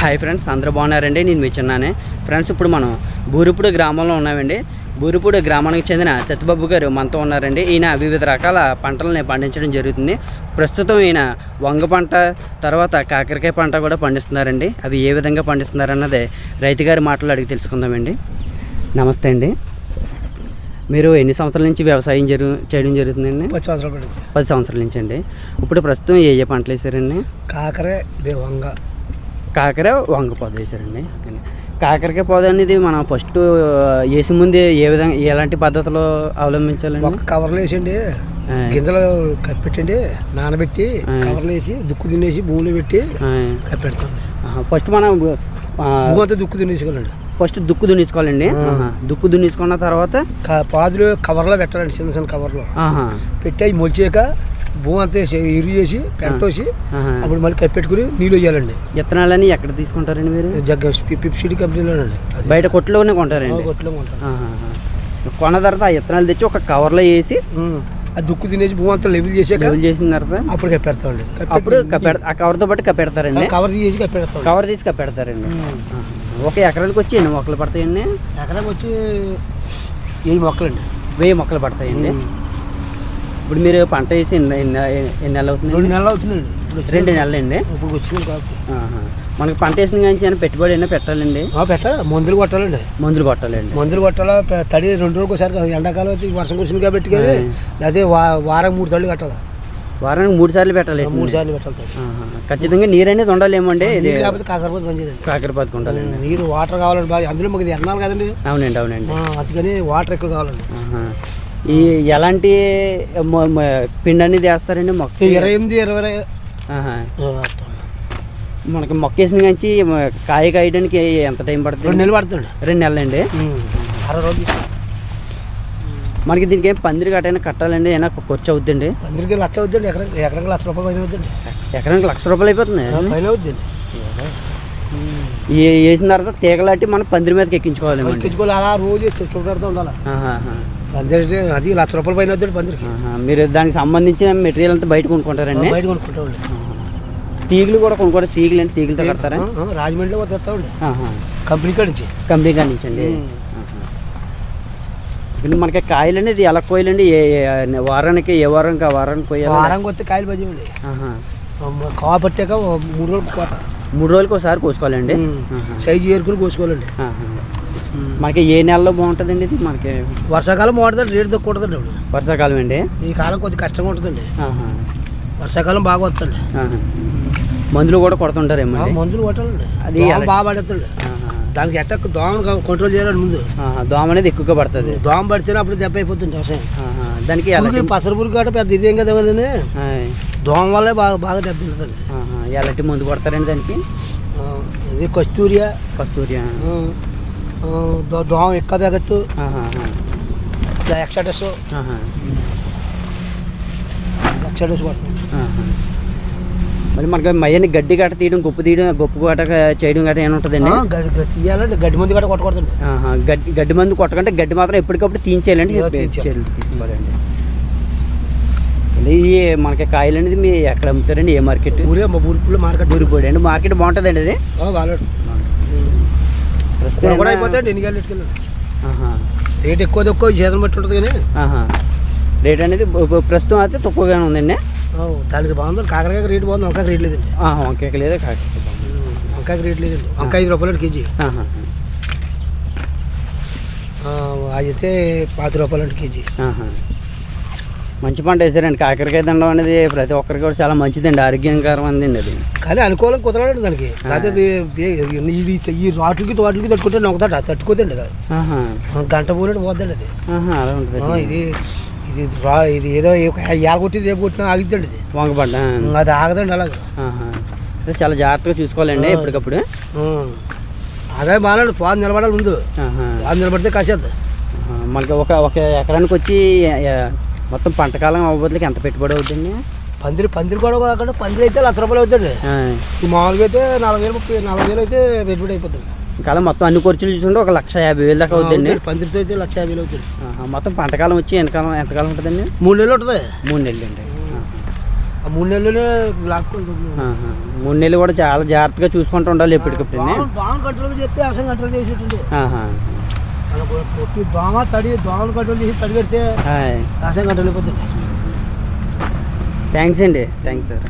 Hi friends అందరూ బాగున్నారండి. నేను మీ చిన్నానే. ఫ్రెండ్స్ ఇప్పుడు మనం బూరుపూడి గ్రామంలో ఉన్నామండి. బూరుపూడి గ్రామానికి చెందిన సత్యబాబు గారు మనతో ఉన్నారండి. ఈయన వివిధ రకాల పంటలని పండించడం జరుగుతుంది. ప్రస్తుతం ఈయన వంగ పంట తర్వాత కాకరకాయ పంట కూడా పండిస్తున్నారండి. అవి ఏ విధంగా పండిస్తున్నారన్నదే రైతు గారి మాటలు అడిగి తెలుసుకుందామండి. నమస్తే అండి. మీరు ఎన్ని సంవత్సరాల నుంచి వ్యవసాయం జరుగు చేయడం జరుగుతుందండి? పది సంవత్సరాల నుంచి. పది సంవత్సరాల నుంచి అండి. ఇప్పుడు ప్రస్తుతం ఏ ఏ పంటలు వేసారండి? కాకరే వంగ. కాకర వంగ పొద ఓకేనండి. కాకరకాయ పొద అనేది మనం ఫస్ట్ వేసే ముందు ఏ విధంగా ఎలాంటి పద్ధతిలో అవలంబించాలండి? ఒక్క కవర్లు వేసండి గింజలు కప్పెట్టండి నానబెట్టి. కవర్లు వేసి దుక్కు తినేసి భూమిలో పెట్టి కప్పెడతాం. ఫస్ట్ మనం దుక్కు తినేసుకోవాలండి. ఫస్ట్ దుక్కు దున్నించుకోవాలండి. దుక్కు దున్నించుకున్న తర్వాత పాదులు కవర్లో పెట్టాలండి చిన్న చిన్న కవర్లో పెట్టి అవి మొలిచాక భూమి అంతా ఇరు చేసి ఆహా. అప్పుడు మళ్ళీ కప్పెట్టుకుని నీళ్ళు వేయాలండి. విత్తనాలని ఎక్కడ తీసుకుంటారండి మీరు? జగ్గ పిప్సిడి కంపెనీలోనండి. బయట కొట్టులోనే కొంటారండి? కొట్లో కొంటాం ఆహా. కొన్న తర్వాత ఆ విత్తనాలు తెచ్చి ఒక కవర్లో వేసి. ఆ దుక్కు తినేసి భూమి అంతా లెవెల్ చేసాక లెవెల్ చేసిన తర్వాత అప్పుడు కప్పెడతామండి. అప్పుడు ఆ కవర్తో పాటు కప్పెడతారండి? కవర్ చేసి కప్పెడతాం కవర్ తీసి కప్పెడతారండి. ఒక ఎకరానికి వచ్చి ఎన్ని మొక్కలు పడతాయండి? ఎకరాకి వచ్చి ఏడు మొక్కలండి. వెయ్యి మొక్కలు పడతాయండి. ఇప్పుడు మీరు పంట వేసి ఎన్ని నెలలు రెండు అవుతుంది నెలలు అవుతుందండి. రెండు నెలలు అండి ఇప్పుడు వచ్చింది. మనకి పంట వేసిన కానీ ఏమైనా పెట్టుబడి అయినా పెట్టాలండి? పెట్టాలి. మందులు కొట్టాలండి. మందులు కొట్టాలండి. మందులు కొట్టాలా? తడి రెండు రోజులకు ఒకసారి ఎండాకాలం అయితే వర్షం కురిసింది కాబట్టి కానీ అదే వారం మూడు తళ్ళు కట్టాలి? వారానికి మూడు సార్లు పెట్టాలి మూడు సార్లు పెట్టాలి. ఖచ్చితంగా నీరు అనేది ఉండాలేమో అండి లేకపోతే కాకరపోతే పనిచేయదండి కాకరపాతకు ఉండాలండి. నీరు వాటర్ కావాలండి బాగా. అందులో మాకు ఎన్నాలి కదండి? అవునండి అవునండి. అందుకని వాటర్ ఎక్కువ కావాలండి. ఈ ఎలాంటి పిండి అనేది వేస్తారండి మొక్క? ఇరవై ఎనిమిది ఇరవై. మనకి మొక్క వేసిన కానీ కాయ కాయడానికి ఎంత టైం పడుతుంది? రెండు నెలలు పడుతుంది రెండు నెలలండి? అరవై రోజులు మనకి దీనికి ఏం పందిరి గట్టైనా కట్టాలండి ఏమైనా ఖర్చు అవుద్దండి? అందరికీ లక్ష అవుద్దండి ఎకరం ఎకరానికి లక్ష రూపాయలు పైన అవుద్దండి. ఎకరానికి లక్ష రూపాయలు అయిపోతుంది పైన అవుద్దండి. ఈ వేసిన తర్వాత తీగలాట్టి మనం పందిరి మీదకి ఎక్కించుకోవాలి. ఎక్కించుకోవాలి అలా రోజు చూపెడుతూ ఉండాలి. పందిరి అది లక్ష రూపాయల పైన అవుతుంది పందిరికి. మీరు దానికి సంబంధించిన మెటీరియల్ అంతా బయట కొనుక్కుంటారండి? బయట కొనుక్కుంటామండి. తీగలు కూడా కొనుక్కోవడం తీగలు అండి తీగలతో కడతారా? రాజమండ్రిలో తెస్తామండి. కంపెనీ కాడి నుంచి. కంపెనీ కాడి నుంచి అండి? మనకి కాయలు అనేది ఎలా కోయాలండి? ఏ వారానికి ఏ వారానికి ఆ వారానికి కోయాలి వారానికి వస్తే కాయలు పట్టాక ఓ మూడు రోజులు కోత మూడు రోజులకి ఒకసారి కోసుకోవాలండి. సైజు ఏరుకుని కోసుకోవాలండి. మనకి ఏ నెలలో బాగుంటుందండి ఇది మనకి వర్షాకాలం మోడదండి రేటు తక్కువ ఉంటుందండి ఇప్పుడు వర్షాకాలం అండి ఈ కాలం కొద్దిగా కష్టంగా ఉంటుందండి. వర్షాకాలం బాగా వస్తుంది. మందులు కూడా కొడుతుంటారేమో మందులు కొట్టాలండి అది బాగా పడుతుంది. దానికి ఎట్ట దోమ కంట్రోల్ చేయాలండి ముందు. దోమ అనేది ఎక్కువగా పడుతుంది దోమ పడితేనే అప్పుడు దెబ్బ అయిపోతుంది వ్యవసాయం. దానికి పసరు పురుగు గట్ట పెద్ద ఇదేం కదా. దోమ వల్లే బాగా బాగా దెబ్బ తింటుందండి ఆహా. ఎలాంటి మందు కొడతారండి దానికి ఇది కస్తూరియా కస్తూరి ఆ. ఆ, ఆ, దో- దోమ ఎక్క ప్యాకెట్ ఆహా. ఎక్సడస్ పడుతుంది మరి మనకి మయ్యని గడ్డి గట్ట తీయడం గొప్ప తీయడం గొప్ప గట్ట చేయడం గట్ట ఏమైనా ఉంటుందండి తీయాలంటే గడ్డి మందు తీయాలండి గడ్డి మంది కొట్టకూడదండి గడ్డి గడ్డి మందు కొట్టకంటే గడ్డి మాత్రం ఎప్పటికప్పుడు తీయించేయాలండి తీసుకోవాలండి ఈ మనకి కాయలు అనేది మీ ఎక్కడ అమ్ముతారండి ఏ మార్కెట్ ఊరే మా ఊరిలో మార్కెట్ ఊరిపోయి అండి మార్కెట్ బాగుంటుందండి అది బాగా కూడా ఏమైనా- అయిపోతాయండి ఎన్ని గంటలు ఎట్టుకెళ్ళండి ఆహా. రేట్ ఎక్కువ తక్కువ జీతం బట్టి ఉంటుంది కానీ. రేట్ అనేది ప్రస్తుతం అయితే తక్కువగానే ఉందండి. దానికి బాగుంది. కాకరకాయ రేట్ బాగుంది. వంకాయ రేట్ లేదండి. ఆహా, వంకాయ లేదా కాకపోతే వంకాయ రేట్ లేదండి. వంకాయ ఐదు రూపాయలు కేజీ. అయితే పాతి రూపాయలు అంటే కేజీ. మంచి పంట వేసారండి. కాకరకాయ దండం అనేది ప్రతి ఒక్కరికి కూడా చాలా మంచిదండి. ఆరోగ్యకరం అందండి అది. కానీ అనుకూలం కుదరడండి దానికి. అదే ఈ- ఈ రాట్లకి వాటికి తట్టుకుంటే నొక్కదట తట్టుకోదండి గంట పోయినట్టు పోద్దండి అది. అలా ఉంటుంది. ఇది ఇది రా ఇది ఏదో ఏల కొట్టి రేపు కొట్టినా ఆగిద్దండి ఇది. వంగపడ్డ అది ఆగదండి అలాగే. చాలా జాగ్రత్తగా చూసుకోవాలండి. ఎప్పటికప్పుడు. అదే బాగాలండి పాదు నిలబడాలి ముందు. పాదు నిలబడితే కాసేద్ది. ఆహా. మనకి ఒక ఒక ఎకరానికి వచ్చి మొత్తం పంటకాలం అవ్వబోతులకి ఎంత పెట్టుబడి అవుతుంది పందిరి పందిరి కూడా కాకుండా పందిరి అయితే లక్ష రూపాయలు అవుతుంది ఈ మామూలుగా అయితే నలభై వేలు ముప్పై నలభై వేలు అయితే పెట్టుబడి అయిపోతుంది. కాలం మొత్తం అన్ని ఖర్చులు చూసుకుంటే ఒక లక్ష యాభై వేలు దాకా అవుతుందండి. అవుతుంది. పందిరితో అయితే లక్ష యాభై వేలు అవుతుంది. మొత్తం పంటకాలం వచ్చి ఎంతకాలం ఎంతకాలం ఉంటుందండి? మూడు నెలలు ఉంటుంది? మూడు నెలలు అండి. ఆ మూడు ఆహా. మూడు నెలలు కూడా చాలా జాగ్రత్తగా చూసుకుంటూ ఉండాలి ఎప్పటికప్పుడు దోమను కంట్రోల్ చేస్తే వ్యవసాయం కంట్రోల్ చేసేటుంది పొట్టి దోమ తడి దోమను కంట్రోల్ చేసి తడి పెడితే కంట్రోల్ అయిపోతుంది థ్యాంక్స్ అండి. Thanks sir.